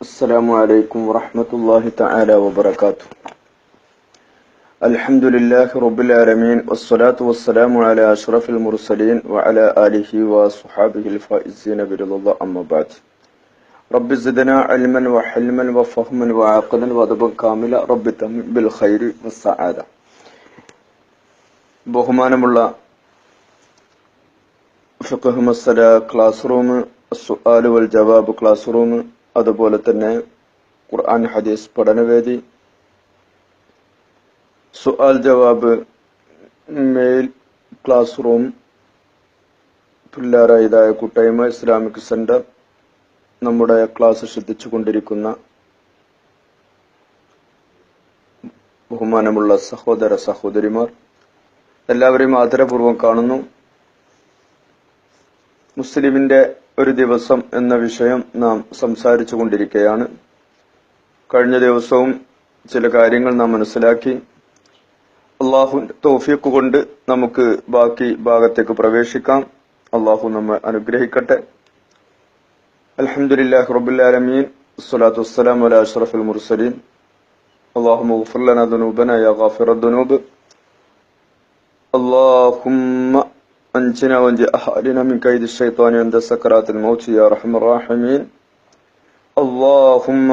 السلام عليكم ورحمة الله تعالى وبركاته الحمد لله رب العالمين والصلاة والسلام على أشرف المرسلين وعلى آله وصحابه الفائزين برضا الله أما بعد رب زدنا علما وحلما وفهما وعقلا وأدبا كاملا رب تم بالخير والسعادة ബഹുമാനമുള്ള ഫിഖ് masala class room സുആല് വൽ ജവാബ് class room അതുപോലെ തന്നെ ഖുർആൻ ഹദീസ് പഠനവേദി സുആൽ ജവാബ് മെയിൽ ക്ലാസ് റൂം പിള്ളേരായതായ കൂട്ടായ്മ ഇസ്ലാമിക് സെന്റർ നമ്മുടെ ക്ലാസ് ശ്രദ്ധിച്ചുകൊണ്ടിരിക്കുന്ന ബഹുമാനമുള്ള സഹോദര സഹോദരിമാർ എല്ലാവരെയും ആദരപൂർവം കാണുന്നു. മുസ്ലിമിന്റെ ഒരു ദിവസം എന്ന വിഷയം നാം സംസാരിച്ചു കൊണ്ടിരിക്കുകയാണ് കഴിഞ്ഞ ദിവസവും ചില കാര്യങ്ങൾ നാം മനസ്സിലാക്കി അള്ളാഹു തോഫിയൊക്കെ കൊണ്ട് നമുക്ക് ബാക്കി ഭാഗത്തേക്ക് പ്രവേശിക്കാം അള്ളാഹു നമ്മെ അനുഗ്രഹിക്കട്ടെ അലഹമുല്ലാഹ് റബുല്ലാലമീൻ സ്വലാത്തു വസ്സലാം അല അഷ്റഫുൽ മുർസലീൻ അള്ളാഹു മുഫർലന ദുനൂബന യാ ഗാഫിറ ദുനൂബ് اللهم أنجنا وانجي أهالنا من كيد الشيطان عند سكرات الموت يا أرحم الراحمين اللهم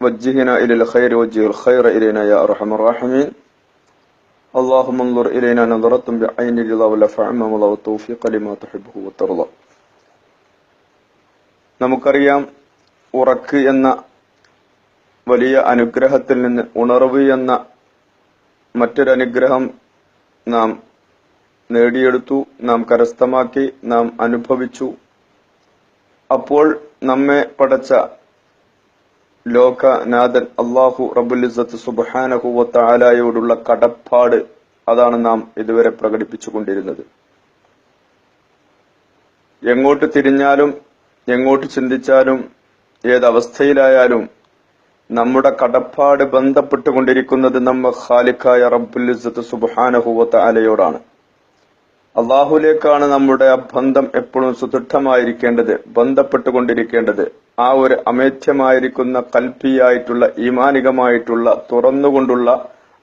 وجهنا إلى الخير وجه الخير إلينا يا أرحم الراحمين اللهم انظر إلينا نظرة بعين الرضا والعفو الله والتوفيق لما تحبه وترضى നമുക്കറിയാം ഉറക്ക് എന്ന വലിയ അനുഗ്രഹത്തിൽ നിന്ന് ഉണർവ് എന്ന മറ്റൊരനുഗ്രഹം നാം നേടിയെടുത്തു നാം കരസ്ഥമാക്കി നാം അനുഭവിച്ചു. അപ്പോൾ നമ്മെ പടച്ച ലോകനാഥൻ അള്ളാഹു റബുലിസത്ത് സുബാനഹുവത്ത ആലായോടുള്ള കടപ്പാട് അതാണ് നാം ഇതുവരെ പ്രകടിപ്പിച്ചുകൊണ്ടിരുന്നത് എങ്ങോട്ട് തിരിഞ്ഞാലും എങ്ങോട്ട് ചിന്തിച്ചാലും ഏതവസ്ഥയിലായാലും നമ്മുടെ കടപ്പാട് ബന്ധപ്പെട്ടുകൊണ്ടിരിക്കുന്നത് നമ്മ ഖാലിഖായ റബ്ബുലിസത്ത് സുബാനഹുവത്ത അലയോടാണ് അള്ളാഹുലേക്കാണ് നമ്മുടെ ബന്ധം എപ്പോഴും സുദൃഢമായിരിക്കേണ്ടത് ബന്ധപ്പെട്ടുകൊണ്ടിരിക്കേണ്ടത്. ആ ഒരു അമേധ്യമായിരിക്കുന്ന കൽപ്പിയായിട്ടുള്ള ഈമാനികമായിട്ടുള്ള തുറന്നുകൊണ്ടുള്ള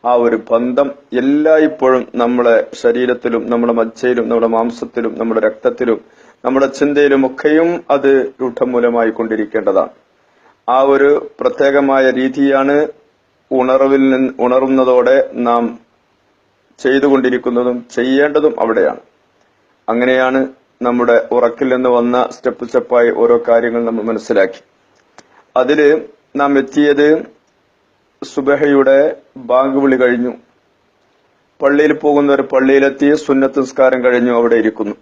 ആ ഒരു ബന്ധം എല്ലായ്പ്പോഴും നമ്മുടെ ശരീരത്തിലും നമ്മുടെ മജ്ജയിലും നമ്മുടെ മാംസത്തിലും നമ്മുടെ രക്തത്തിലും നമ്മുടെ ചിന്തയിലും ഒക്കെയും അത് രൂഢമൂലമായി കൊണ്ടിരിക്കേണ്ടതാണ് ആ ഒരു പ്രത്യേകമായ രീതിയാണ് ഉണർവിൽ നിന്ന് ഉണർന്നതോടെ നാം ചെയ്തുകൊണ്ടിരിക്കുന്നതും ചെയ്യേണ്ടതും അവിടെയാണ്. അങ്ങനെയാണ് നമ്മുടെ ഉറക്കിൽ നിന്ന് വന്ന സ്റ്റെപ്പ് സ്റ്റെപ്പായി ഓരോ കാര്യങ്ങൾ നമ്മൾ മനസ്സിലാക്കി. അതിൽ നാം എത്തിയത് സുബഹയുടെ ബാങ്ക് വിളി കഴിഞ്ഞു. പള്ളിയിൽ പോകുന്നവർ പള്ളിയിലെത്തി സുന്നത്ത് നിസ്കാരം കഴിഞ്ഞു അവിടെ ഇരിക്കുന്നു.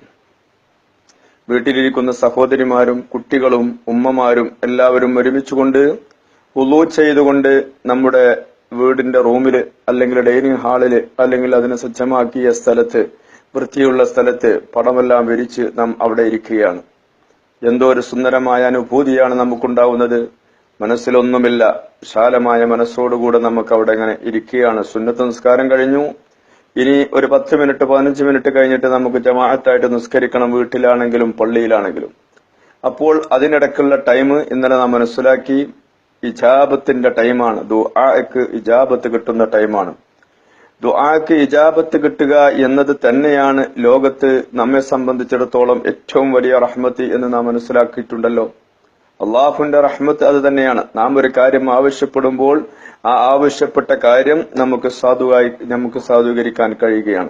വീട്ടിലിരിക്കുന്ന സഹോദരിമാരും കുട്ടികളും ഉമ്മമാരും എല്ലാവരും ഒരുമിച്ചുകൊണ്ട് ഉലൂ ചെയ്തുകൊണ്ട് നമ്മുടെ വീടിന്റെ റൂമിൽ അല്ലെങ്കിൽ ഡൈനിങ് ഹാളിൽ അല്ലെങ്കിൽ അതിനെ സജ്ജമാക്കിയ സ്ഥലത്ത് വൃത്തിയുള്ള സ്ഥലത്ത് പടമെല്ലാം വിരിച്ച് നാം അവിടെ ഇരിക്കുകയാണ്. എന്തോ ഒരു സുന്ദരമായ അനുഭൂതിയാണ് നമുക്കുണ്ടാവുന്നത്. മനസ്സിലൊന്നുമില്ല. വിശാലമായ മനസ്സോടുകൂടെ നമുക്ക് അവിടെ ഇങ്ങനെ ഇരിക്കുകയാണ്. സുന്നത്ത് നിസ്കാരം കഴിഞ്ഞു. ഇനി ഒരു പത്ത് മിനിറ്റ് പതിനഞ്ച് മിനിറ്റ് കഴിഞ്ഞിട്ട് നമുക്ക് ജമാഅത്തായിട്ട് നിസ്കരിക്കണം വീട്ടിലാണെങ്കിലും പള്ളിയിലാണെങ്കിലും. അപ്പോൾ അതിനിടയ്ക്കുള്ള ടൈം ഇന്നലെ നാം മനസ്സിലാക്കി. ഇജാബത്തിന്റെ ടൈമാണ്. ദുആക്ക് ഇജാബത്ത് കിട്ടുന്ന ടൈമാണ്. ദുആക്ക് ഇജാബത്ത് കിട്ടുക എന്നത് തന്നെയാണ് ലോകത്ത് നമ്മെ സംബന്ധിച്ചിടത്തോളം ഏറ്റവും വലിയ റഹ്മത്ത് എന്ന് നാം മനസ്സിലാക്കിയിട്ടുണ്ടല്ലോ. അള്ളാഹുന്റെ റഹ്മത്ത് അത് തന്നെയാണ്. നാം ഒരു കാര്യം ആവശ്യപ്പെടുമ്പോൾ ആ ആവശ്യപ്പെട്ട കാര്യം നമുക്ക് സാധുവായി നമുക്ക് സാധൂകരിക്കാൻ കഴിയുകയാണ്.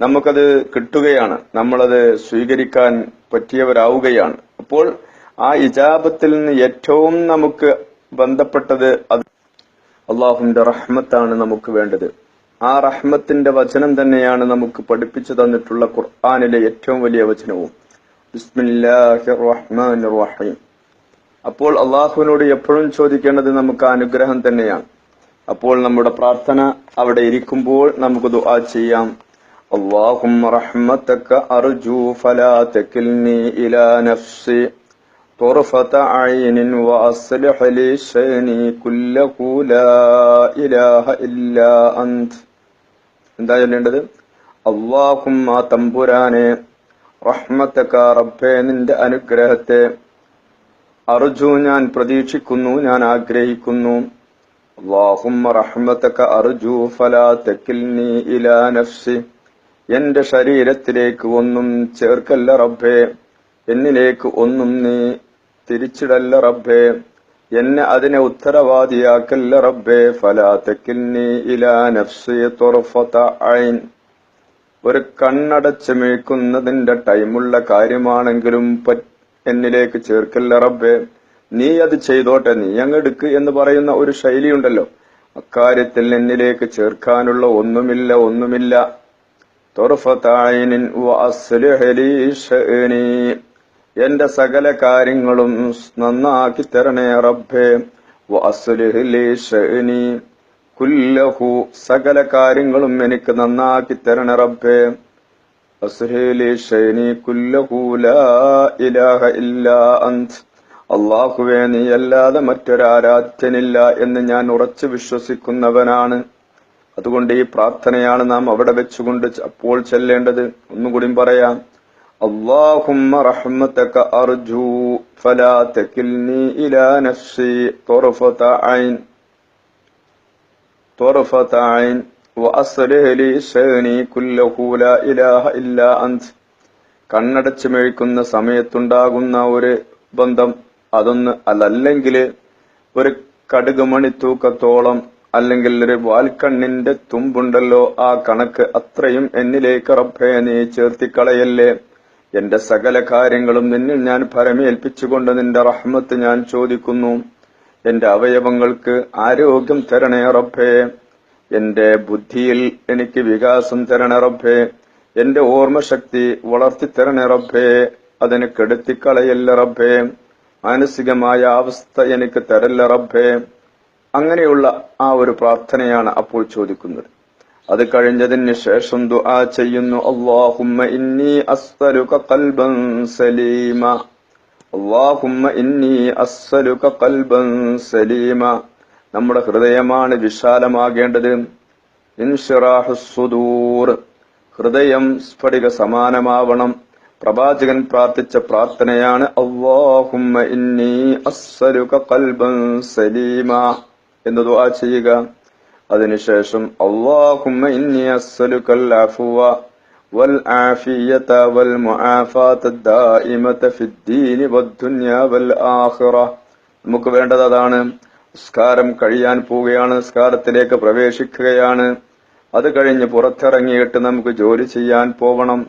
നമുക്കത് കിട്ടുകയാണ്. നമ്മളത് സ്വീകരിക്കാൻ പറ്റിയവരാവുകയാണ്. അപ്പോൾ ആ ഇജാബത്തിൽ നിന്ന് ഏറ്റവും നമുക്ക് ബന്ധപ്പെട്ടത് അത് അള്ളാഹുവിന്റെ റഹ്മത്താണ് നമുക്ക് വേണ്ടത്. ആ റഹ്മത്തിന്റെ വചനം തന്നെയാണ് നമുക്ക് പഠിപ്പിച്ചു തന്നിട്ടുള്ള ഖുർആാനിലെ ഏറ്റവും വലിയ വചനവും. അപ്പോൾ അള്ളാഹുവിനോട് എപ്പോഴും ചോദിക്കേണ്ടത് നമുക്ക് അനുഗ്രഹം തന്നെയാണ്. അപ്പോൾ നമ്മുടെ പ്രാർത്ഥന അവിടെ ഇരിക്കുമ്പോൾ നമുക്ക് ദുആ ചെയ്യാം. അള്ളാഹു റഹ്മത്തക്ക അർജു ഫലാ തെക്കിൽ നീ ഇലാ നഫ്സി. طرفة عين وأصلح لي شأني كله لا إله إلا أنت എന്താ ചൊല്ലേണ്ടത് അള്ളാഹുമ്മ തമ്പുരാനെ റഹ്മത്തക്ക റബ്ബേ നിന്റെ അനുഗ്രഹത്തെ അർജു ഞാൻ പ്രതീക്ഷിക്കുന്നു ഞാൻ ആഗ്രഹിക്കുന്നു അള്ളാഹുമ്മ റഹ്മത്തക അർജു ഫലാ തക്കിൽനി ഇലാ നഫ്സി എന്റെ ശരീരത്തിലേക്ക് ഒന്നും ചേർക്കല്ല റബ്ബേ എന്നിലേക്ക് ഒന്നും നീ തിരിച്ചിടല്ല റബ്ബേ. എന്നെ അതിനെ ഉത്തരവാദിയാക്കല്ല റബ്ബേ. ഫലാ ഇലാ ഐൻ ഒരു കണ്ണടച്ച് മേക്കുന്നതിന്റെ ടൈമുള്ള കാര്യമാണെങ്കിലും എന്നിലേക്ക് ചേർക്കല്ല റബ്ബേ. നീ അത് ചെയ്തോട്ടെ. നീ അങ്ങെടുക്ക് എന്ന് പറയുന്ന ഒരു ശൈലിയുണ്ടല്ലോ. അക്കാര്യത്തിൽ എന്നിലേക്ക് ചേർക്കാനുള്ള ഒന്നുമില്ല ഒന്നുമില്ല. എന്റെ സകല കാര്യങ്ങളും നന്നാക്കി തരണേ റബ്ബേ. വാസുലി. കുല്ലഹു സകല കാര്യങ്ങളും എനിക്ക് നന്നാക്കി തരണേ റബ്ബേ. അള്ളാഹുവേ നീ അല്ലാതെ മറ്റൊരാരാധ്യനില്ല എന്ന് ഞാൻ ഉറച്ചു വിശ്വസിക്കുന്നവനാണ്. അതുകൊണ്ട് ഈ പ്രാർത്ഥനയാണ് നാം അവിടെ വെച്ചുകൊണ്ട് അപ്പോൾ ചെല്ലേണ്ടത്. ഒന്നുകൂടി പറയാം. അള്ളാഹുമ്മ റഹ്മത്തക അർജു ഫലാ തകിൽനി ഇലാ നഫ്സി طرفة عين طرفة عين وأصلح لي شأني كله لا إله إلا أنت കണ്ണടച്ചു മെഴിക്കുന്ന സമയത്തുണ്ടാകുന്ന ഒരു ബന്ധം അതൊന്ന് അതല്ലെങ്കിൽ ഒരു കടുകുമണി തൂക്കത്തോളം അല്ലെങ്കിൽ ഒരു വാൽക്കണ്ണിന്റെ തുമ്പുണ്ടല്ലോ ആ കണക്ക് അത്രയും എന്നിലേക്ക് റബ്ബേ നീ ചേർത്തിക്കളയല്ലേ എന്റെ സകല കാര്യങ്ങളും നിന്നിൽ ഞാൻ പരമേൽപ്പിച്ചുകൊണ്ട് നിന്റെ റഹ്മത്ത് ഞാൻ ചോദിക്കുന്നു. എന്റെ അവയവങ്ങൾക്ക് ആരോഗ്യം തരണേ റബ്ബേ. എന്റെ ബുദ്ധിയിൽ എനിക്ക് വികാസം തരണേ റബ്ബേ. എന്റെ ഓർമ്മശക്തി വളർത്തി തരണേ റബ്ബേ. അതിന് കെടുത്തിക്കളയല്ല റബ്ബേ. മാനസികമായ അവസ്ഥ എനിക്ക് തരല്ല റബ്ബേ. അങ്ങനെയുള്ള ആ ഒരു പ്രാർത്ഥനയാണ് അപ്പോൾ ചോദിക്കുന്നത്. അത് കഴിഞ്ഞതിന് ശേഷം ദുആ ചെയ്യുന്നു. അള്ളാഹുമ്മ ഇന്നി അസ്തലുക കൽബൻ സലീമ. അള്ളാഹുമ്മ ഇന്നി അസ്സലുക കൽബൻ സലീമ. നമ്മുടെ ഹൃദയമാണ് വിശാലമാകേണ്ടത്. ഇൻഷിറാഹു സുദൂർ. ഹൃദയം സ്ഫടിക സമാനമാവണം. പ്രവാചകൻ പ്രാർത്ഥിച്ച പ്രാർത്ഥനയാണ് അള്ളാഹുമ്മ ഇന്നി അസ്സലുക കൽബൻ സലീമ. എന്ന് ദുആ ചെയ്യുക. അതിനുശേഷം അള്ളാഹുമ്മ ഇന്നി അഫുവ നമുക്ക് വേണ്ടത് അതാണ്. നിസ്കാരം കഴിയാൻ പോവുകയാണ്. നിസ്കാരത്തിലേക്ക് പ്രവേശിക്കുകയാണ്. അത് കഴിഞ്ഞ് പുറത്തിറങ്ങിയിട്ട് നമുക്ക് ജോലി ചെയ്യാൻ പോകണം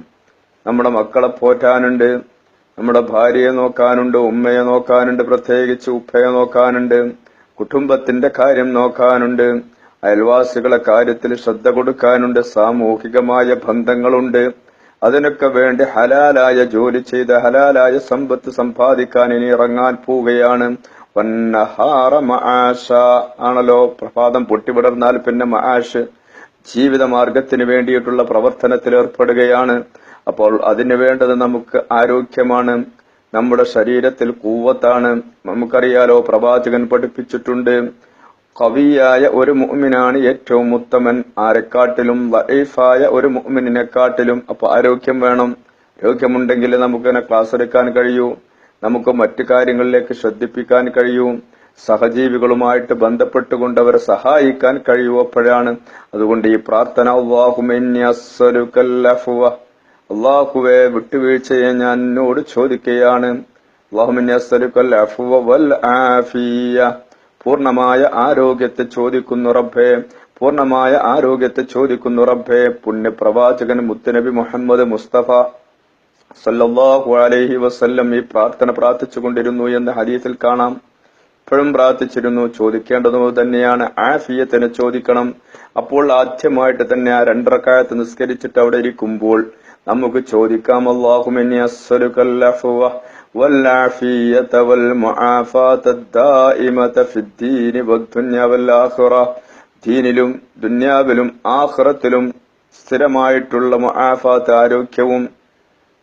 നമ്മുടെ മക്കളെ പോറ്റാനുണ്ട്. നമ്മുടെ ഭാര്യയെ നോക്കാനുണ്ട്. ഉമ്മയെ നോക്കാനുണ്ട്. പ്രത്യേകിച്ച് ഉപ്പയെ നോക്കാനുണ്ട്. കുടുംബത്തിന്റെ കാര്യം നോക്കാനുണ്ട്. അയൽവാസികളെ കാര്യത്തിൽ ശ്രദ്ധ കൊടുക്കാനുണ്ട് സാമൂഹികമായ ബന്ധങ്ങളുണ്ട്. അതിനൊക്കെ വേണ്ടി ഹലാലായ ജോലി ചെയ്ത് ഹലാലായ സമ്പത്ത് സമ്പാദിക്കാൻ ഇനി ഇറങ്ങാൻ പോവുകയാണ്. ആണല്ലോ. പ്രഭാതം പൊട്ടിവിടർന്നാൽ പിന്നെ മആഷ് ജീവിതമാർഗത്തിന് വേണ്ടിയിട്ടുള്ള പ്രവർത്തനത്തിൽ ഏർപ്പെടുകയാണ്. അപ്പോൾ അതിന് വേണ്ടത് നമുക്ക് ആരോഗ്യമാണ്. നമ്മുടെ ശരീരത്തിൽ കൂവത്താണ്. നമുക്കറിയാലോ പ്രവാചകൻ പഠിപ്പിച്ചിട്ടുണ്ട്. കവിയായ ഒരു മുഅ്മിനാണ് ഏറ്റവും ഉത്തമൻ. ആരെക്കാട്ടിലും വൈഫായ ഒരു മുഅ്മിനിനെക്കാട്ടിലും അപ്പൊ ആരോഗ്യം വേണം. ആരോഗ്യമുണ്ടെങ്കിൽ നമുക്കിങ്ങനെ ക്ലാസ് എടുക്കാൻ കഴിയൂ. നമുക്ക് മറ്റു കാര്യങ്ങളിലേക്ക് ശ്രദ്ധിപ്പിക്കാൻ കഴിയൂ. സഹജീവികളുമായിട്ട് ബന്ധപ്പെട്ടുകൊണ്ട് അവരെ സഹായിക്കാൻ കഴിയുമ്പോഴാണ് അതുകൊണ്ട് ഈ പ്രാർത്ഥന അള്ളാഹുവെ വിട്ടുവീഴ്ചയെ ഞാൻ എന്നോട് ചോദിക്കുകയാണ് അള്ളാഹുമെന്യസ്വലുക്കല്ലഫുവ വൽ ആഫിയ പൂർണമായ ആരോഗ്യത്തെ ചോദിക്കുന്നു റബ്ബേ പൂർണമായ ആരോഗ്യത്തെ ചോദിക്കുന്നു റബ്ബേ പുണ്യപ്രവാചകൻ മുത്തനബി മുഹമ്മദ് മുസ്തഫ സല്ലാഹു അലൈഹി വസ്ല്ലം ഈ പ്രാർത്ഥന പ്രാർത്ഥിച്ചുകൊണ്ടിരുന്നു എന്ന് ഹദീസിൽ കാണാം. ഇപ്പോഴും പ്രാർത്ഥിച്ചിരുന്നു ചോദിക്കേണ്ടത് തന്നെയാണ് ആഫിയത്തിനെ ചോദിക്കണം. അപ്പോൾ ആദ്യമായിട്ട് തന്നെ ആ രണ്ടറക്കായത്ത് നിസ്കരിച്ചിട്ട് അവിടെ ഇരിക്കുമ്പോൾ നമുക്ക് ചോദിക്കാം അള്ളാഹുമിനി അസ്സലുക്കല്ലഫുവ والعافية والمعافاة الدائمة في الدين والدنيا والآخرة ദീനിലും ദുന്യാവിലും ആഖിറത്തിലും സ്ഥിരമായിട്ടുള്ള മുആഫാത്ത് ആരോഗ്യവും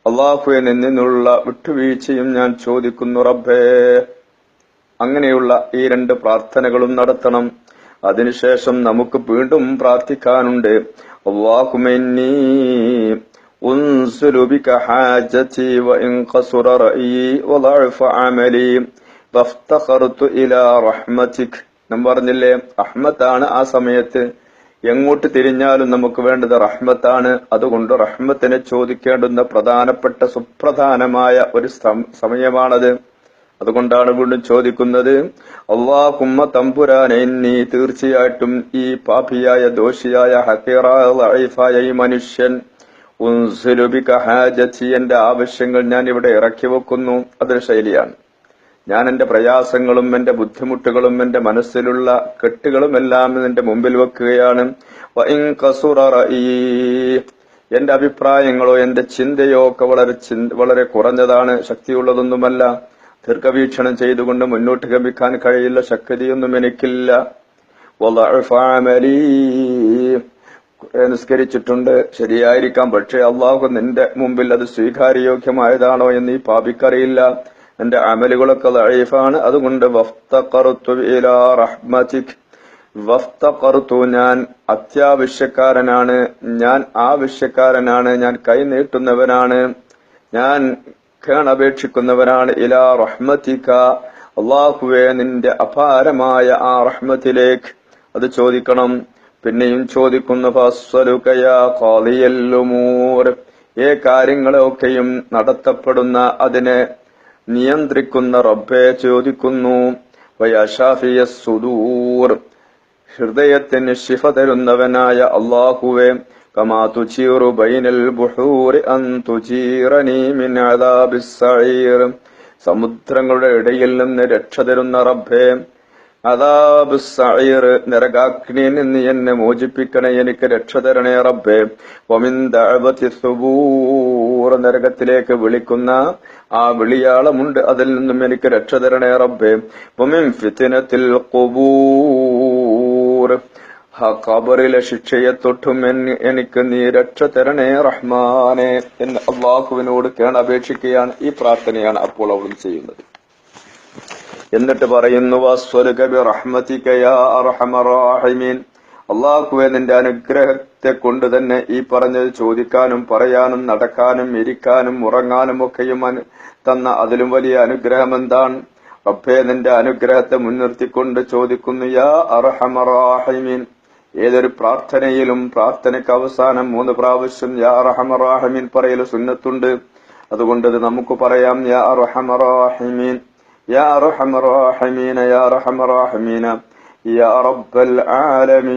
അള്ളാഹുവിൽ നിന്നുള്ള വിട്ടുവീഴ്ചയും ഞാൻ ചോദിക്കുന്നു റബ്ബേ അങ്ങനെയുള്ള ഈ രണ്ട് പ്രാർത്ഥനകളും നടത്തണം അതിനുശേഷം നമുക്ക് വീണ്ടും പ്രാർത്ഥിക്കാനുണ്ട് അള്ളാഹുമെന്നീ أنزل بك حاجتي وإن قصر رأيي وضعف عملي വഫ്തഖർതു ഇലാ റഹ്മതിക് നാം പറഞ്ഞില്ലേ റഹ്മത്താണ് ആ സമയത്ത് എങ്ങോട്ട് തിരിഞ്ഞാലും നമുക്ക് വേണ്ടത് റഹ്മത്താണ് അതുകൊണ്ട് റഹ്മത്തിനെ ചോദിക്കേണ്ടുന്ന പ്രധാനപ്പെട്ട സുപ്രധാനമായ ഒരു സം- സമയമാണത് അതുകൊണ്ടാണ് വീണ്ടും ചോദിക്കുന്നത് അള്ളാഹുമ്മ തമ്പുരാനെ നീ തീർച്ചയായിട്ടും ഈ പാപിയായ ദോഷിയായ ഹക്കീറായ ലഈഫായ ഈ മനുഷ്യൻ ഉൻസുലുബിക ഹാജത്തി എന്റെ ആവശ്യങ്ങൾ ഞാൻ ഇവിടെ ഇറക്കി വെക്കുന്നു. അതൊരു ശൈലിയാണ്. ഞാൻ എന്റെ പ്രയാസങ്ങളും എന്റെ ബുദ്ധിമുട്ടുകളും എന്റെ മനസ്സിലുള്ള കെട്ടുകളും എല്ലാം നിന്റെ മുമ്പിൽ വെക്കുകയാണ്. എന്റെ അഭിപ്രായങ്ങളോ എന്റെ ചിന്തയോ ഒക്കെ വളരെ വളരെ കുറഞ്ഞതാണ്. ശക്തിയുള്ളതൊന്നുമല്ല. ദീർഘവീക്ഷണം ചെയ്തുകൊണ്ട് മുന്നോട്ട് ഗമിക്കാൻ കഴിയില്ല. ശക്തിയൊന്നും എനിക്കില്ല. നിസ്കരിച്ചിട്ടുണ്ട്. ശരിയായിരിക്കാം. പക്ഷേ അള്ളാഹു നിന്റെ മുമ്പിൽ അത് സ്വീകാര്യയോഗ്യമായതാണോ എന്ന് ഈ പാപിക്കറിയില്ല. എന്റെ അമലുകളൊക്കെ ലൈഫാണ് അതുകൊണ്ട് വഫ്തഖർതു ഞാൻ അത്യാവശ്യക്കാരനാണ്. ഞാൻ ആവശ്യക്കാരനാണ്. ഞാൻ കൈനീട്ടുന്നവനാണ് ഞാൻ കേണപേക്ഷിക്കുന്നവനാണ്. ഇലാ റഹ്മതിക. അള്ളാഹുവെ നിന്റെ അപാരമായ ആ റഹ്മത്തിലേക്ക് അത് ചോദിക്കണം. പിന്നെയും ചോദിക്കുന്നു ഏ കാര്യങ്ങളൊക്കെയും നടത്തപ്പെടുന്ന അതിനെ നിയന്ത്രിക്കുന്ന റബ്ബെ ചോദിക്കുന്നു സുദൂർ. ഹൃദയത്തിന് ശിഫ തരുന്നവനായ അള്ളാഹുവെ ബൈനൽ മിൻ സമുദ്രങ്ങളുടെ ഇടയിൽ നിന്ന് രക്ഷ തരുന്ന റബ്ബേ അദാബ് സഈർ നരകാഗ്നിയിൽ നിന്ന് എന്നെ മോചിപ്പിക്കണേ എനിക്ക് രക്ഷ തരണേ റബ്ബേ. സുബൂർ നരകത്തിലേക്ക് വിളിക്കുന്ന ആ വിളിയാളമുണ്ട്. അതിൽ നിന്നും എനിക്ക് രക്ഷ തരണേ റബ്ബേ. വമിൻ ഫിത്തിനത്തിൽ ഖുബൂർ ആ ഖബറിലെ ശിക്ഷയെ തൊട്ടും എനിക്ക് നീ രക്ഷ തരണേ റഹ്മാനെ എന്ന് അള്ളാഹുവിനോട് കേണപേക്ഷിക്കുകയാണ്. ഈ പ്രാർത്ഥനയാണ് അപ്പോൾ അവളും ചെയ്യുന്നത്. എന്നിട്ട് പറയുന്നു അള്ളാഹുവെ നിന്റെ അനുഗ്രഹത്തെ കൊണ്ട് തന്നെ ഈ പറഞ്ഞത് ചോദിക്കാനും പറയാനും നടക്കാനും ഇരിക്കാനും ഉറങ്ങാനും ഒക്കെയും തന്ന അതിലും വലിയ അനുഗ്രഹം എന്താണ്? റബ്ബെ നിന്റെ അനുഗ്രഹത്തെ മുൻനിർത്തിക്കൊണ്ട് ചോദിക്കുന്നു യാ അർഹമറാഹിമീൻ ഏതൊരു പ്രാർത്ഥനയിലും പ്രാർത്ഥനയ്ക്ക് അവസാനം മൂന്ന് പ്രാവശ്യം യാ അർഹമറാഹിമീൻ പറയൽ സുന്നത്തുണ്ട്. അതുകൊണ്ട് നമുക്ക് പറയാം യാ അർഹമർ റാഹിമീൻ. يا أرحم الراحمين يا أرحم الراحمين يا رب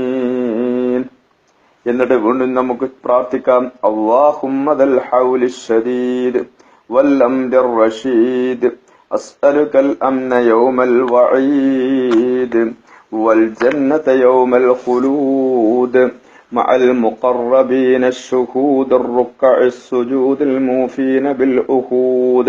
العالمين എന്നിട്ട് വീണ്ടും നമുക്ക് പ്രാർത്ഥിക്കാം അള്ളാഹുമ്മദൽ ഹൗലി ഷദീദ് والأمر الرشيد أسألك الأمن يوم الوعيد والجنة يوم الخلود مع المقربين الشهود الركع السجود الموفين بالأخود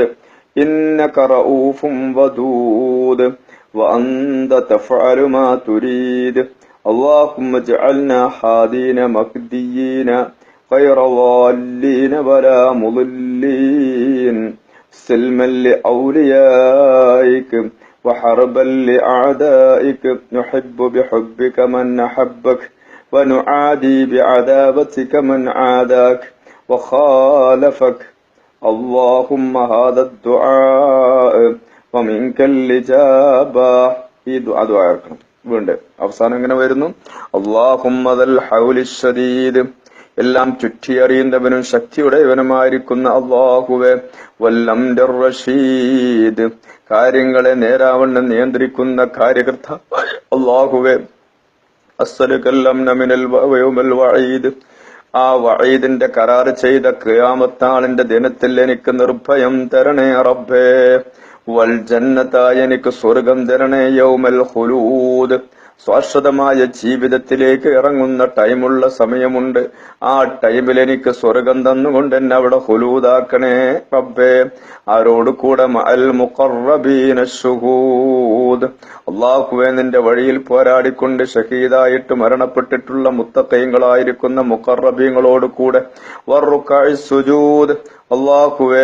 إنك رؤوف ودود وأنت تفعل ما تريد. اللهم اجعلنا حادين مهديين غير ضالين ولا مضلين. سلما لأوليائك وحربا لأعدائك. نحب بحبك من أحبك ونعادي بعذابتك من عاداك وخالفك اللهم هذا الدعاء ومنك الإجابة ഈ ദുആ ദുആ ആക്കണം വീണ്ടും അവസാനം ഇങ്ങനെ വരുന്നു അള്ളാഹുമ്മദൽ ഹൗലിഷദീദ് എല്ലാം ചുറ്റിയറിയുന്നവനും ശക്തിയുടയവനുമായിരിക്കുന്ന അള്ളാഹുവെ വല്ലം റഷീദ് കാര്യങ്ങളെ നേരാവണ്ണം നിയന്ത്രിക്കുന്ന കാര്യകർത്ത അള്ളാഹുവെ അസ്സലുകല്ലം നമിനൽ വയോമൽ വഈദ് ആ വഴീദിന്റെ കരാർ ചെയ്ത ക്യാമത്താളിന്റെ ദിനത്തിൽ എനിക്ക് നിർഭയം തരണേ റബ്ബേ. വൽ ജന്നത്തായ എനിക്ക് സ്വർഗം തരണേ യൗമൽ ഖുലൂദ്. ശാശ്വതമായ ജീവിതത്തിലേക്ക് ഇറങ്ങുന്ന ടൈമുള്ള സമയമുണ്ട്. ആ ടൈമിൽ എനിക്ക് സ്വർഗം തന്നുകൊണ്ട് എന്നെ അവിടെ ഹുലൂദാക്കണേ റബ്ബേ. ആരോട് കൂടെ അള്ളാഹുവെ നിന്റെ വഴിയിൽ പോരാടിക്കൊണ്ട് ഷഹീദായിട്ട് മരണപ്പെട്ടിട്ടുള്ള മുത്തക്കയങ്ങളായിരിക്കുന്ന മുഖറബീങ്ങളോട് കൂടെ. സുജൂദ്. അള്ളാഹുവേ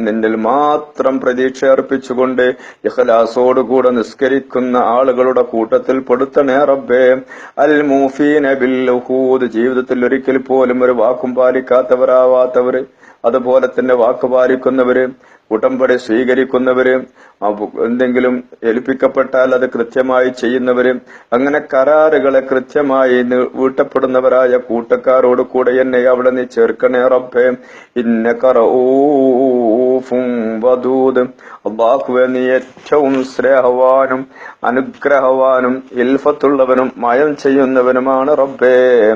നിന്നിൽ മാത്രം പ്രതീക്ഷ അർപ്പിച്ചുകൊണ്ട് ഇഖലാസോടുകൂടെ നിസ്കരിക്കുന്ന ആളുകളുടെ കൂട്ടത്തിൽ പെടുത്തണേ റബ്ബേ. അൽ മൂഫീന ബിൽഹൂദ് ജീവിതത്തിൽ ഒരിക്കൽ പോലും ഒരു വാക്കും പാലിക്കാത്തവരാവാത്തവര്. അതുപോലെ തന്നെ വാക്ക് പാലിക്കുന്നവര് ഉടമ്പടി സ്വീകരിക്കുന്നവര് എന്തെങ്കിലും ഏൽപ്പിക്കപ്പെട്ടാൽ അത് കൃത്യമായി ചെയ്യുന്നവര് അങ്ങനെ കരാറുകളെ കൃത്യമായി വീട്ടപ്പെടുന്നവരായ കൂട്ടക്കാരോട് കൂടെ എന്നെ അവിടെ നീ ചേർക്കണേ റബ്ബേ. ഇന്ന കറൂഫും വദൂദ്. അള്ളാഹുവെ നീ ഏറ്റവും സ്നേഹവാനും അനുഗ്രഹവാനും ഇൽഫത്തുള്ളവനും മയം ചെയ്യുന്നവനുമാണ് റബ്ബേ.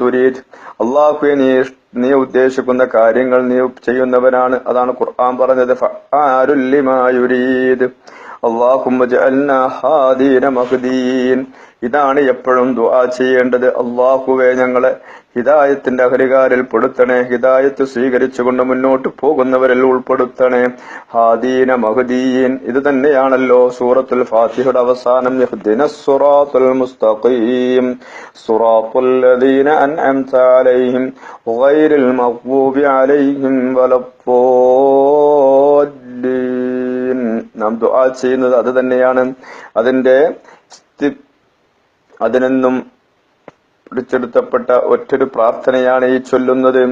തുരീദ്. അള്ളാഹുവെ നീ നീ ഉദ്ദേശിക്കുന്ന കാര്യങ്ങൾ നീ ചെയ്യുന്നവനാണ്. അതാണ് ഖുർആൻ പറഞ്ഞത്. ലിമാ ഇതാണ് എപ്പോഴും ദുആ ചെയ്യേണ്ടത്. അള്ളാഹുവെ ഞങ്ങളെ ഹിദായത്തിന്റെ അഹരികാരിൽ പെടുത്തണേ. ഹിദായത്ത് സ്വീകരിച്ചുകൊണ്ട് മുന്നോട്ട് പോകുന്നവരിൽ ഉൾപ്പെടുത്തണേ. ഹാദീന മഹദീൻ. ഇത് തന്നെയാണല്ലോ സൂറത്തുൽ ഫാത്തിഹയുടെ അവസാനം. സുറാത്തുൽ മുസ്തഖീം. സുറാത്തുൽ ലദീന അൻഅംത അലൈഹിം ഗൈറിൽ മഗ്ദൂബി അലൈഹിം വലദ്ദീൻ. നാം ദുആ ചെയ്യുന്നത് അത് തന്നെയാണ്. അതിന്റെ അതിനെന്നും പിടിച്ചെടുത്തപ്പെട്ട ഒറ്റൊരു പ്രാർത്ഥനയാണ് ഈ ചൊല്ലുന്നത്.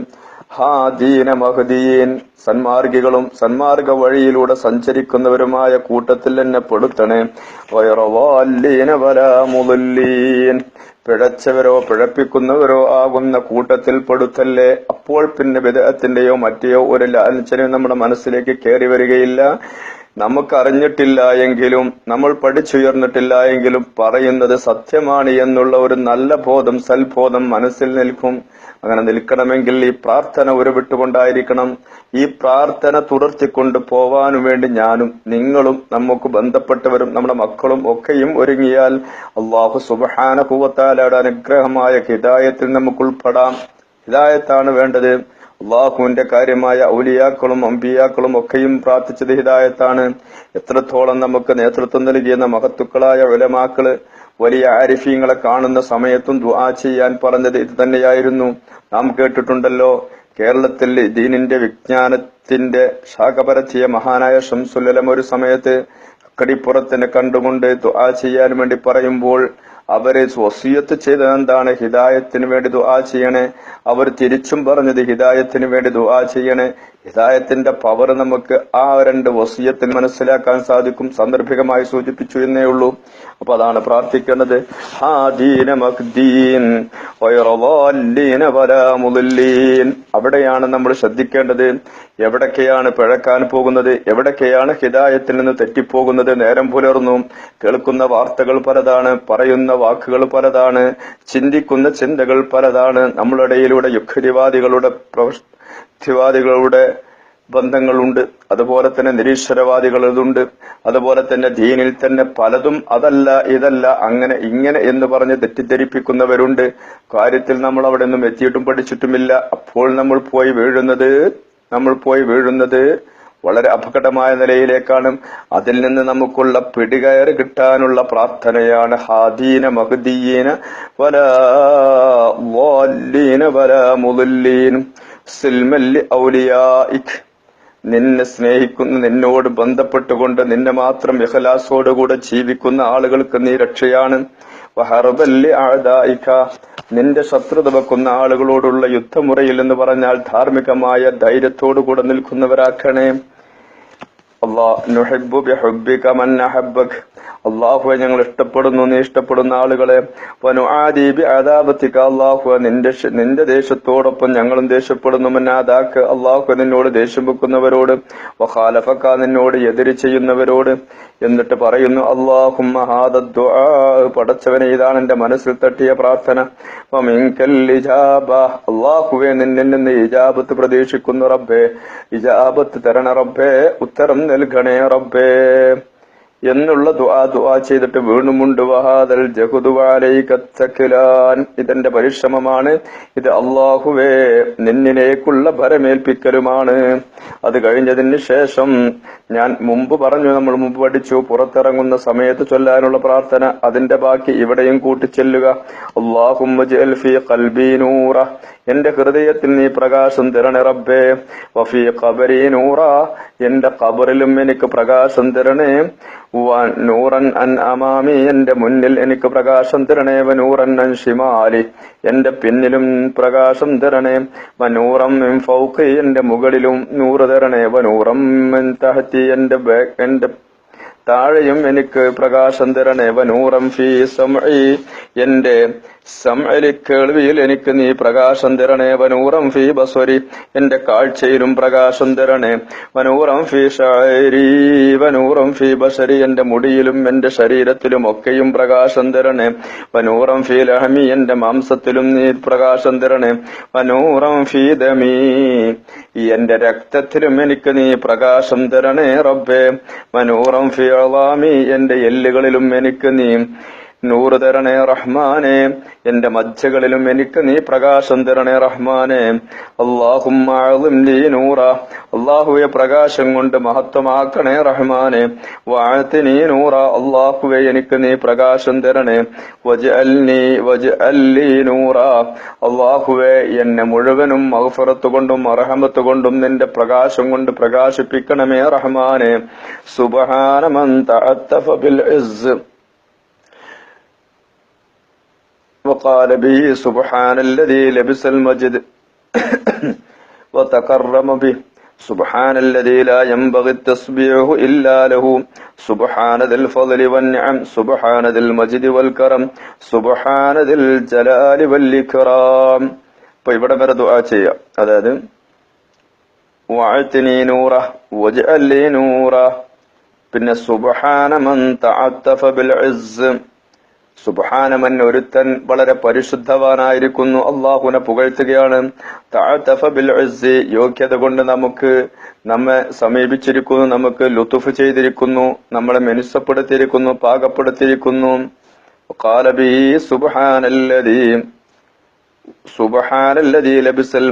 ഹാ ദീന മഹദീൻ. സന്മാർഗികളും സന്മാർഗ വഴിയിലൂടെ സഞ്ചരിക്കുന്നവരുമായ കൂട്ടത്തിൽ എന്നെ പെടുത്തണേ. വയറവാല്ലീന വലാമുദല്ലീൻ പിഴച്ചവരോ പിഴപ്പിക്കുന്നവരോ ആകുന്ന കൂട്ടത്തിൽ പെടുത്തല്ലേ? അപ്പോൾ പിന്നെ വിദേഹത്തിന്റെയോ മറ്റെയോ ഒരു ലാലച്ചനും നമ്മുടെ മനസ്സിലേക്ക് കയറി വരികയില്ല. നമുക്ക് അറിഞ്ഞിട്ടില്ല എങ്കിലും നമ്മൾ പഠിച്ചുയർന്നിട്ടില്ല എങ്കിലും പറയുന്നത് സത്യമാണ് എന്നുള്ള ഒരു നല്ല ബോധം സൽബോധം മനസ്സിൽ നിൽക്കും. അങ്ങനെ നിൽക്കണമെങ്കിൽ ഈ പ്രാർത്ഥന ഉരുവിട്ടുകൊണ്ടായിരിക്കണം. ഈ പ്രാർത്ഥന തുടർത്തിക്കൊണ്ട് പോവാനും വേണ്ടി ഞാനും നിങ്ങളും നമുക്ക് ബന്ധപ്പെട്ടവരും നമ്മുടെ മക്കളും ഒക്കെയും ഒരുങ്ങിയാൽ അള്ളാഹു സുബഹാനഹുവത്താലയുടെ അനുഗ്രഹമായ ഹിദായത്തിൽ നമുക്ക് ഉൾപ്പെടാം ഹിദായത്താണ് വേണ്ടത്. അള്ളാഹുവിന്റെ കാര്യമായ ഔലിയാക്കളും അമ്പിയാക്കളും ഒക്കെയും പ്രാർത്ഥിച്ചത് ഹിദായത്താണ്. എത്രത്തോളം നമുക്ക് നേതൃത്വം നൽകിയെന്ന മഹത്തുക്കളായ ഉലമാക്കൾ വലിയ ആരിഫീങ്ങളെ കാണുന്ന സമയത്തും ദുആ ചെയ്യാൻ പറഞ്ഞത് ഇത് തന്നെയായിരുന്നു. നാം കേട്ടിട്ടുണ്ടല്ലോ കേരളത്തിൽ ദീനിന്റെ വിജ്ഞാനത്തിന്റെ ശാഖ പരത്തിയ മഹാനായ ഷംസുല്ലം ഒരു സമയത്ത് കടിപ്പുറത്തിനെ കണ്ടുകൊണ്ട് ദുആ ചെയ്യാൻ വേണ്ടി പറയുമ്പോൾ അവരെ വസീയത്ത് ചെയ്തത് എന്താണ് ഹിദായത്തിന് വേണ്ടി ദുആ ചെയ്യണേ. അവർ തിരിച്ചും പറഞ്ഞത് ഹിദായത്തിന് വേണ്ടി ദുആ ചെയ്യണേ. ഹിദായത്തിന്റെ പവർ നമുക്ക് ആ രണ്ട് വസീയത്തിൽ മനസ്സിലാക്കാൻ സാധിക്കും സന്ദർഭികമായി സൂചിപ്പിച്ചു എന്നേ ഉള്ളൂ. അപ്പൊ അതാണ് പ്രാർത്ഥിക്കേണ്ടത്. അവിടെയാണ് നമ്മൾ ശ്രദ്ധിക്കേണ്ടത്. എവിടൊക്കെയാണ് പിഴക്കാൻ പോകുന്നത്? എവിടൊക്കെയാണ് ഹിദായത്തിൽ നിന്ന് തെറ്റിപ്പോകുന്നത്? നേരം പുലർന്നു. കേൾക്കുന്ന വാർത്തകൾ പലതാണ്. പറയുന്ന വാക്കുകൾ പലതാണ്. ചിന്തിക്കുന്ന ചിന്തകൾ പലതാണ്. നമ്മളിടയിലൂടെ യുക്തിവാദികളുടെ പ്രവൃത്തിവാദികളുടെ ബന്ധങ്ങളുണ്ട്. അതുപോലെ തന്നെ നിരീശ്വരവാദികളുണ്ട്. അതുപോലെ തന്നെ ദീനിൽ തന്നെ പലതും അതല്ല ഇതല്ല അങ്ങനെ ഇങ്ങനെ എന്ന് പറഞ്ഞ് തെറ്റിദ്ധരിപ്പിക്കുന്നവരുണ്ട്. കാര്യത്തിൽ നമ്മൾ അവിടെ നിന്നും എത്തിയിട്ടും പഠിച്ചിട്ടുമില്ല. അപ്പോൾ നമ്മൾ പോയി വീഴുന്നത് നമ്മൾ പോയി വീഴുന്നത് വളരെ അപകടമായ നിലയിലേക്കാണ്. അതിൽ നിന്ന് നമുക്കുള്ള പിടികയറ് കിട്ടാനുള്ള പ്രാർത്ഥനയാണ്. ഹാദീന മഹദീന വല വാലീന വല മുദല്ലീൻ. സിൽമല്ലി ഔലിയായിക് നിന്നെ സ്നേഹിക്കുന്ന നിന്നോട് ബന്ധപ്പെട്ടുകൊണ്ട് നിന്നെ മാത്രം ഇഹലാസോടുകൂടെ ജീവിക്കുന്ന ആളുകൾക്ക് നീ രക്ഷയാണ്. വഹറബല്ലി ആദായിക നിന്റെ ശത്രുത വെക്കുന്ന ആളുകളോടുള്ള യുദ്ധമുറയിൽ എന്ന് പറഞ്ഞാൽ ധാർമ്മികമായ ധൈര്യത്തോടുകൂടെ നിൽക്കുന്നവരാക്കണേ. അള്ളാഹുവെ ഞങ്ങൾ ഇഷ്ടപ്പെടുന്നു നീ ഇഷ്ടപ്പെടുന്ന ആളുകളെ. അള്ളാഹു നിന്റെ നിന്റെ ദേശത്തോടൊപ്പം ഞങ്ങളും ദേഷ്യപ്പെടുന്നു. മന്നാദാക്ക് അള്ളാഹു നിന്നോട് ദേഷ്യം വെക്കുന്നവരോട്. നിന്നോട് എതിര് ചെയ്യുന്നവരോട്. എന്നിട്ട് പറയുന്നു അള്ളാഹുമ്മ പടച്ചവനെ ഇതാണ് എന്റെ മനസ്സിൽ തട്ടിയ പ്രാർത്ഥന. അള്ളാഹുവെ നിന്നിൽ നിന്ന് ഇജാബത്ത് പ്രതീക്ഷിക്കുന്നു റബ്ബേ. ഇജാബത്ത് തരണ റബ്ബേ ഉത്തരം നൽകണേ റബ്ബേ. എന്നുള്ള ദുആ ദുആ ചെയ്തിട്ട് വീണ്ടുമുണ്ട് വഹാദൽ ജഹുദുവാലൈകത്തക്കിലാൻ ഇതെന്റെ പരിശ്രമമാണ്. ഇത് അള്ളാഹുവേ നിന്നിലേക്കുള്ള ഭരമേൽപ്പിക്കലുമാണ്. അത് കഴിഞ്ഞതിന് ശേഷം ഞാൻ മുമ്പ് പറഞ്ഞു നമ്മൾ മുമ്പ് പഠിച്ചു പുറത്തിറങ്ങുന്ന സമയത്ത് ചൊല്ലാനുള്ള പ്രാർത്ഥന അതിന്റെ ബാക്കി ഇവിടെയും കൂട്ടിച്ചെല്ലുക അള്ളാഹുറ എന്റെ ഹൃദയത്തിൽ നീ പ്രകാശം തരണേ റബ്ബേ. വഫീ ഖബരി നൂറ. എന്റെ ഖബറിലും എനിക്ക് പ്രകാശം തരണേ. നൂറൻ അൻ അമാമി എന്റെ മുന്നിൽ എനിക്ക് പ്രകാശം തരണേ വ നൂറൻ അൻ ഷിമാലി. എന്റെ പിന്നിലും പ്രകാശം തരണേ വ നൂറം മിൻ ഫൗഖി എന്റെ മുകളിലും നൂറ് തരണേ വ നൂറം മിൻ തഹത്തി എന്റെ എന്റെ താഴെയും എനിക്ക് പ്രകാശം തരണേ വനൂറം ഫീ സംഇ എന്റെ സംഅലി കേൾവിയിൽ എനിക്ക് നീ പ്രകാശം തരണേ വനൂറം ഫീ ബസ്വരി എന്റെ കാഴ്ചയിലും പ്രകാശം തരണേ വനൂറം ഫീ ഷാരി. വനൂറം ഫീ ബസരി. എന്റെ മുടിയിലും എന്റെ ശരീരത്തിലും ഒക്കെയും പ്രകാശം തരണേ വനൂറം ഫീ ലഹമി. എന്റെ മാംസത്തിലും നീ പ്രകാശം തരണേ വനൂറം ഫീ ദമീ. എന്റെ രക്തത്തിലും എനിക്ക് നീ പ്രകാശം തരണേ റബ്ബേ. മനോറം ഫിയളാമി എന്റെ എല്ലുകളിലും എനിക്ക് നീ നൂറ് തരണേ റഹ്മാനെ. എന്റെ മജ്ജകളിലും എനിക്ക് നീ പ്രകാശം തരണേ റഹ്മാനെ. അള്ളാഹും നൂറ. അള്ളാഹുവെ പ്രകാശം കൊണ്ട് മഹത്വമാക്കണേ റഹ്മാനെ. വാഴത്തി നീ നൂറ. അള്ളാഹുവെ എനിക്ക് നീ പ്രകാശം തരണേ. വജ് അൽനി വജ് അല്ലി നൂറ. അള്ളാഹുവെ എന്നെ മുഴുവനും മഹഫറത്ത് കൊണ്ടും അർഹമത്ത് കൊണ്ടും നിന്റെ പ്രകാശം കൊണ്ട് പ്രകാശിപ്പിക്കണമേ റഹ്മാനെ. സുബഹാനമൻ തഅത്തഫ ബിൽ وقال به سبحان الذي لبس المجد وتكرم به سبحان الذي لا ينبغي التسبيح إلا له سبحان ذي الفضل والنعم سبحان ذي المجد والكرم سبحان ذي الجلال والإكرام അപ്പൊ ഇവിടെ വരെ ദുആ ചെയ്യാം അതായത് വഅത്നി നൂറ വജ്അലി നൂറ പിന്നെ സുബ്ഹാന മൻ തഅത്തഫ ബിൽ ഇസ്സ് സുബാനമൻ ഒരുത്തൻ വളരെ പരിശുദ്ധവാനായിരിക്കുന്നു. അള്ളാഹുനെ പുകഴ്ത്തുകയാണ്. യോഗ്യത കൊണ്ട് നമുക്ക് നമ്മെ സമീപിച്ചിരിക്കുന്നു നമുക്ക് ലുത്തുഫ് ചെയ്തിരിക്കുന്നു നമ്മളെ മെനുസപ്പെടുത്തിയിരിക്കുന്നു പാകപ്പെടുത്തിയിരിക്കുന്നു. കാലബി ലബിസൽ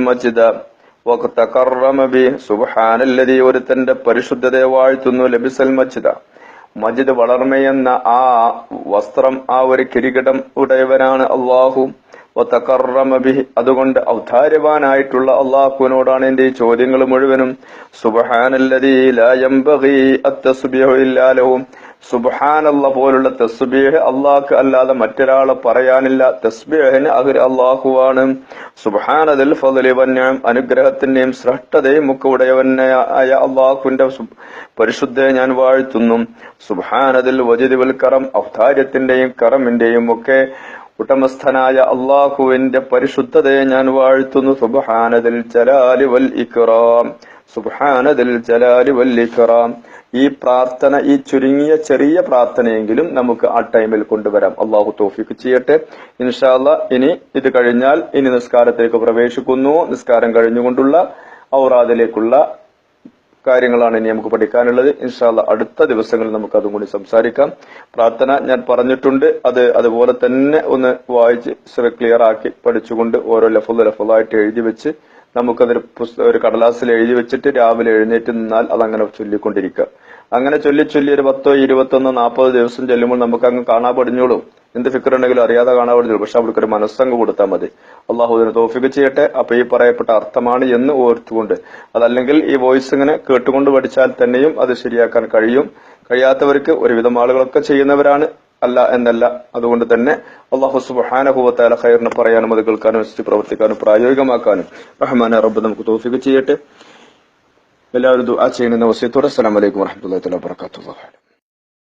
ഒരുത്തന്റെ പരിശുദ്ധതയെ വാഴ്ത്തുന്നു ലബിസൽ മജിദ. മജിദ് വളർമയെന്ന ആ വസ്ത്രം ആ ഒരു കിരീടം ഉടയവനാണ് അള്ളാഹു. ഒത്തക്കറമബി അതുകൊണ്ട് ഔദാര്യവാനായിട്ടുള്ള അള്ളാഹുവിനോടാണ് എന്റെ ഈ ചോദ്യങ്ങൾ മുഴുവനും. സുബഹാനല്ലതീലാലഹും സുബഹാനല്ല പോലുള്ള തസ്ബീഹ് അള്ളാഹ് അല്ലാതെ മറ്റൊരാളെ പറയാനില്ല. തസ്ബീഹിന് അഹ് അള്ളാഹുവാണ് സുബാനതിൽ ഫضل വന്യം അനുഗ്രഹത്തിന്റെയും ശ്രേഷ്ഠതയും ഒക്കെ ഉടയവനായ അള്ളാഹുവിന്റെ പരിശുദ്ധയെ ഞാൻ വാഴ്ത്തുന്നു. സുബാനതിൽ വജിദിവൽ കറം ഔദാര്യത്തിന്റെയും കറമിന്റെയും ഒക്കെ ഉടമസ്ഥനായ അള്ളാഹുവിന്റെ പരിശുദ്ധതയെ ഞാൻ വാഴ്ത്തുന്നു. സുബാനതിൽ ചലാലി വൽ ഇക്റാം സുബഹാനദിൽ ജലാലി വൽ ഇക്റാം ഈ പ്രാർത്ഥന ഈ ചുരുങ്ങിയ ചെറിയ പ്രാർത്ഥനയെങ്കിലും നമുക്ക് ആ ടൈമിൽ കൊണ്ടുവരാം. അള്ളാഹു തോഫിക്ക് ചെയ്യട്ടെ. ഇൻഷാല്ല ഇനി ഇത് കഴിഞ്ഞാൽ ഇനി നിസ്കാരത്തിലേക്ക് പ്രവേശിക്കുന്നു. നിസ്കാരം കഴിഞ്ഞുകൊണ്ടുള്ള ഔറാദിലേക്കുള്ള കാര്യങ്ങളാണ് ഇനി നമുക്ക് പഠിക്കാനുള്ളത്. ഇൻഷാല്ല അടുത്ത ദിവസങ്ങളിൽ നമുക്ക് അതും കൂടി സംസാരിക്കാം. പ്രാർത്ഥന ഞാൻ പറഞ്ഞിട്ടുണ്ട്. അത് അതുപോലെ തന്നെ ഒന്ന് വായിച്ച് ക്ലിയർ ആക്കി പഠിച്ചുകൊണ്ട് ഓരോ ലഫുൽ ആയിട്ട് എഴുതി വെച്ച് നമുക്കതൊരു ഒരു കടലാസിൽ എഴുതി വെച്ചിട്ട് രാവിലെ എഴുന്നേറ്റ് നിന്നാൽ അതങ്ങനെ ചൊല്ലിക്കൊണ്ടിരിക്കുക അങ്ങനെ ചൊല്ലി ചൊല്ലി ഒരു പത്തോ ഇരുപത്തൊന്നോ നാൽപ്പത് ദിവസം ചെല്ലുമ്പോൾ നമുക്ക് അങ്ങ് കാണാൻ പടിഞ്ഞോളും. എന്ത് ഫിക്കർ ഉണ്ടെങ്കിലും അറിയാതെ കാണാൻ പടിഞ്ഞോളും. പക്ഷെ അവർക്ക് ഒരു മനസ്സങ്ങ് കൊടുത്താൽ മതി. അള്ളാഹുദിനെ തോഫിക്ക് ചെയ്യട്ടെ. അപ്പൊ ഈ പറയപ്പെട്ട അർത്ഥമാണ് എന്ന് ഓർത്തുകൊണ്ട്. അതല്ലെങ്കിൽ ഈ വോയിസ് ഇങ്ങനെ കേട്ടുകൊണ്ട് പഠിച്ചാൽ തന്നെയും അത് ശരിയാക്കാൻ കഴിയും. കഴിയാത്തവർക്ക് ഒരുവിധം ആളുകളൊക്കെ ചെയ്യുന്നവരാണ്. അല്ല എന്നല്ല. അതുകൊണ്ട് തന്നെ അള്ളാഹു സുബാനഹുവത്താല ഖൈറിനെ പറയാനും അത് കേൾക്കാനും അനുസരിച്ച് പ്രവർത്തിക്കാനും പ്രായോഗികമാക്കാനും റഹ്മാൻ റബ്ബ് നമുക്ക് തോഫിക്ക് ചെയ്യട്ടെ. എല്ലാവരും ദുആ ചെയ്യുന്ന വസ്യത്തോടെ അസ്സലാമലൈക്കും വറഹമത്തുള്ളാഹി വബറകാതുഹു.